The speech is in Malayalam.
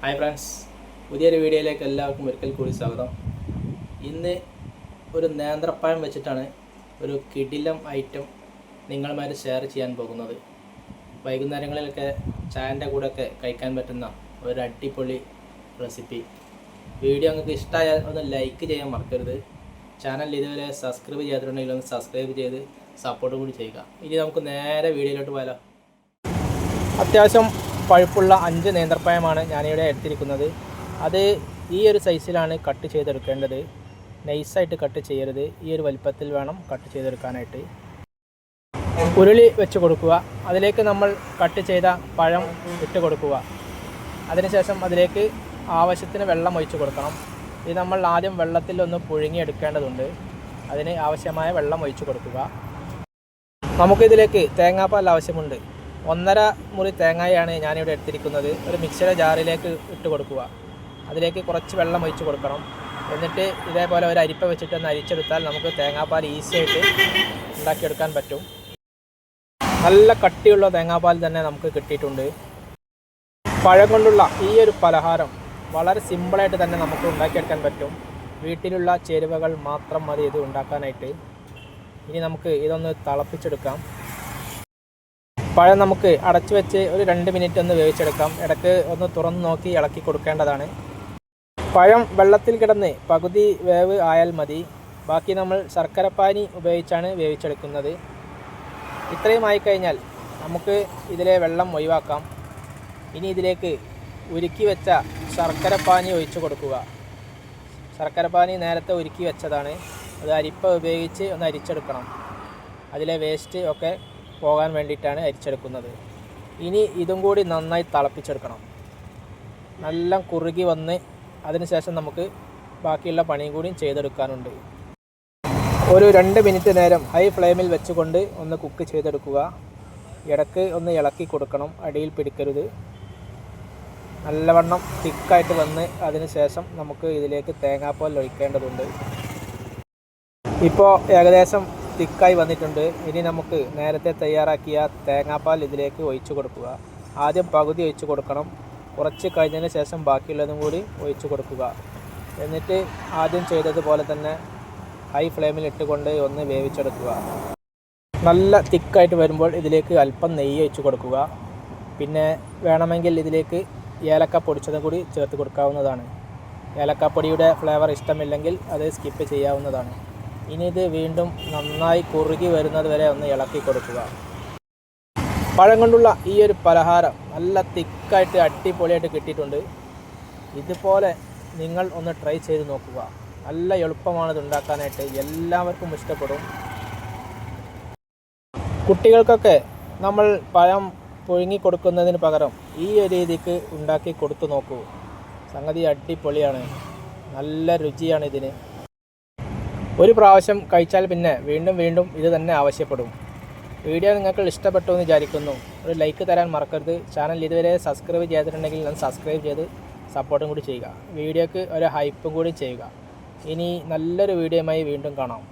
ഹായ് ഫ്രണ്ട്സ് പുതിയൊരു വീഡിയോയിലേക്ക് എല്ലാവർക്കും ഒരിക്കൽ കൂടി സ്വാഗതം. ഇന്ന് ഒരു നേന്ത്രപ്പഴം വെച്ചിട്ടാണ് ഒരു കിടിലം ഐറ്റം നിങ്ങളുമായി ഷെയർ ചെയ്യാൻ പോകുന്നത്. വൈകുന്നേരങ്ങളിലൊക്കെ ചായന്റെ കൂടെയൊക്കെ കഴിക്കാൻ പറ്റുന്ന ഒരു അടിപൊളി റെസിപ്പി വീഡിയോ നിങ്ങൾക്ക് ഇഷ്ടമായാൽ ഒന്ന് ലൈക്ക് ചെയ്യാൻ മറക്കരുത്. ചാനൽ ഇതുവരെ സബ്സ്ക്രൈബ് ചെയ്തിട്ടുണ്ടെങ്കിൽ ഒന്ന് സബ്സ്ക്രൈബ് ചെയ്ത് സപ്പോർട്ട് കൂടി ചെയ്യുക. ഇനി നമുക്ക് നേരെ വീഡിയോയിലോട്ട് പോയാലോ. അത്യാവശ്യം പഴുപ്പുള്ള അഞ്ച് നേന്ത്രപ്പഴമാണ് ഞാനിവിടെ എടുത്തിരിക്കുന്നത്. അത് ഈ ഒരു സൈസിലാണ് കട്ട് ചെയ്തെടുക്കേണ്ടത്. നൈസായിട്ട് കട്ട് ചെയ്യരുത്. ഈ ഒരു വലിപ്പത്തിൽ വേണം കട്ട് ചെയ്തെടുക്കാനായിട്ട്. ഉരുളി വെച്ച് കൊടുക്കുക. അതിലേക്ക് നമ്മൾ കട്ട് ചെയ്ത പഴം ഇട്ട് കൊടുക്കുക. അതിനുശേഷം അതിലേക്ക് ആവശ്യത്തിന് വെള്ളം ഒഴിച്ച് കൊടുക്കണം. ഇത് നമ്മൾ ആദ്യം വെള്ളത്തിൽ ഒന്ന് പുഴുങ്ങിയെടുക്കേണ്ടതുണ്ട്. അതിന് ആവശ്യമായ വെള്ളം ഒഴിച്ച് കൊടുക്കുക. നമുക്കിതിലേക്ക് തേങ്ങാപ്പാൽ ആവശ്യമുണ്ട്. ഒന്നര മുറി തേങ്ങയാണ് ഞാനിവിടെ എടുത്തിരിക്കുന്നത്. ഒരു മിക്സിയുടെ ജാറിലേക്ക് ഇട്ട് കൊടുക്കുക. അതിലേക്ക് കുറച്ച് വെള്ളം ഒഴിച്ച് കൊടുക്കണം. എന്നിട്ട് ഇതേപോലെ ഒരു അരിപ്പ വെച്ചിട്ട് ഒന്ന് അരിച്ചെടുത്താൽ നമുക്ക് തേങ്ങാപ്പാൽ ഈസി ആയിട്ട് ഉണ്ടാക്കിയെടുക്കാൻ പറ്റും. നല്ല കട്ടിയുള്ള തേങ്ങാപ്പാൽ തന്നെ നമുക്ക് കിട്ടിയിട്ടുണ്ട്. പഴം കൊണ്ടുള്ള ഈ ഒരു പലഹാരം വളരെ സിമ്പിളായിട്ട് തന്നെ നമുക്ക് ഉണ്ടാക്കിയെടുക്കാൻ പറ്റും. വീട്ടിലുള്ള ചേരുവകൾ മാത്രം മതി ഇത് ഉണ്ടാക്കാനായിട്ട്. ഇനി നമുക്ക് ഇതൊന്ന് തിളപ്പിച്ചെടുക്കാം. പഴം നമുക്ക് അടച്ചു വെച്ച് ഒരു രണ്ട് മിനിറ്റ് ഒന്ന് വേവിച്ചെടുക്കാം. ഇടയ്ക്ക് ഒന്ന് തുറന്ന് നോക്കി ഇളക്കി കൊടുക്കേണ്ടതാണ്. പഴം വെള്ളത്തിൽ കിടന്ന് പകുതി വേവ് ആയാൽ മതി. ബാക്കി നമ്മൾ ശർക്കരപ്പാനി ഉപയോഗിച്ചാണ് വേവിച്ചെടുക്കുന്നത്. ഇത്രയും ആയിക്കഴിഞ്ഞാൽ നമുക്ക് ഇതിലെ വെള്ളം ഒഴിവാക്കാം. ഇനി ഇതിലേക്ക് ഉരുക്കി വെച്ച ശർക്കരപ്പാനി ഒഴിച്ചു കൊടുക്കുക. ശർക്കരപ്പാനി നേരത്തെ ഉരുക്കി വെച്ചതാണ്. അത് അരിപ്പ ഉപയോഗിച്ച് ഒന്ന് അരിച്ചെടുക്കണം. അതിലെ വേസ്റ്റ് ഒക്കെ പോകാൻ വേണ്ടിയിട്ടാണ് അരിച്ചെടുക്കുന്നത്. ഇനി ഇതും കൂടി നന്നായി തിളപ്പിച്ചെടുക്കണം. നല്ല കുറുകി വന്ന് അതിനുശേഷം നമുക്ക് ബാക്കിയുള്ള പണിയും കൂടിയും ചെയ്തെടുക്കാനുണ്ട്. ഒരു രണ്ട് മിനിറ്റ് നേരം ഹൈ ഫ്ലെയിമിൽ വെച്ചുകൊണ്ട് ഒന്ന് കുക്ക് ചെയ്തെടുക്കുക. ഇടയ്ക്ക് ഒന്ന് ഇളക്കി കൊടുക്കണം. അടിയിൽ പിടിക്കരുത്. നല്ലവണ്ണം തിക്കായിട്ട് വന്ന് അതിന് ശേഷം നമുക്ക് ഇതിലേക്ക് തേങ്ങാപ്പാൽ ഒഴിക്കേണ്ടതുണ്ട്. ഇപ്പോൾ ഏകദേശം തിക്കായി വന്നിട്ടുണ്ട്. ഇനി നമുക്ക് നേരത്തെ തയ്യാറാക്കിയ തേങ്ങാപ്പാൽ ഇതിലേക്ക് ഒഴിച്ചു കൊടുക്കുക. ആദ്യം പകുതി ഒഴിച്ചു കൊടുക്കണം. കുറച്ച് കഴിഞ്ഞതിന് ശേഷം ബാക്കിയുള്ളതും കൂടി ഒഴിച്ചു കൊടുക്കുക. എന്നിട്ട് ആദ്യം ചെയ്തതുപോലെ തന്നെ ഹൈ ഫ്ലെയിമിൽ ഇട്ടുകൊണ്ട് ഒന്ന് വേവിച്ചെടുക്കുക. നല്ല തിക്കായിട്ട് വരുമ്പോൾ ഇതിലേക്ക് അല്പം നെയ്യ് ഒഴിച്ചു കൊടുക്കുക. പിന്നെ വേണമെങ്കിൽ ഇതിലേക്ക് ഏലക്ക പൊടിച്ചതും കൂടി ചേർത്ത് കൊടുക്കാവുന്നതാണ്. ഏലക്കപ്പൊടിയുടെ ഫ്ലേവർ ഇഷ്ടമില്ലെങ്കിൽ അത് സ്കിപ്പ് ചെയ്യാവുന്നതാണ്. ഇനി ഇത് വീണ്ടും നന്നായി കുറുകി വരുന്നത് വരെ ഒന്ന് ഇളക്കി കൊടുക്കുക. പഴം കൊണ്ടുള്ള ഈ ഒരു പലഹാരം നല്ല തിക്കായിട്ട് അടിപൊളിയായിട്ട് കിട്ടിയിട്ടുണ്ട്. ഇതുപോലെ നിങ്ങൾ ഒന്ന് ട്രൈ ചെയ്ത് നോക്കുക. നല്ല എളുപ്പമാണ് ഇത് ഉണ്ടാക്കാനായിട്ട്. എല്ലാവർക്കും ഇഷ്ടപ്പെടും. കുട്ടികൾക്കൊക്കെ നമ്മൾ പഴം പുഴുങ്ങി കൊടുക്കുന്നതിന് പകരം ഈ ഒരു രീതിക്ക് ഉണ്ടാക്കി കൊടുത്തു നോക്കൂ. സംഗതി അടിപൊളിയാണ്. നല്ല രുചിയാണ് ഇതിന്. ഒരു പ്രാവശ്യം കഴിച്ചാൽ പിന്നെ വീണ്ടും വീണ്ടും ഇത് തന്നെ ആവശ്യപ്പെടും. വീഡിയോ നിങ്ങൾക്ക് ഇഷ്ടപ്പെട്ടു എന്ന് വിചാരിക്കുന്നു. ഒരു ലൈക്ക് തരാൻ മറക്കരുത്. ചാനൽ ഇതുവരെ സബ്സ്ക്രൈബ് ചെയ്തിട്ടുണ്ടെങ്കിൽ ഒന്ന് സബ്സ്ക്രൈബ് ചെയ്ത് സപ്പോർട്ടും കൂടി ചെയ്യുക. വീഡിയോക്ക് ഒരു ഹൈപ്പും കൂടി ചെയ്യുക. ഇനി നല്ലൊരു വീഡിയോയുമായി വീണ്ടും കാണാം.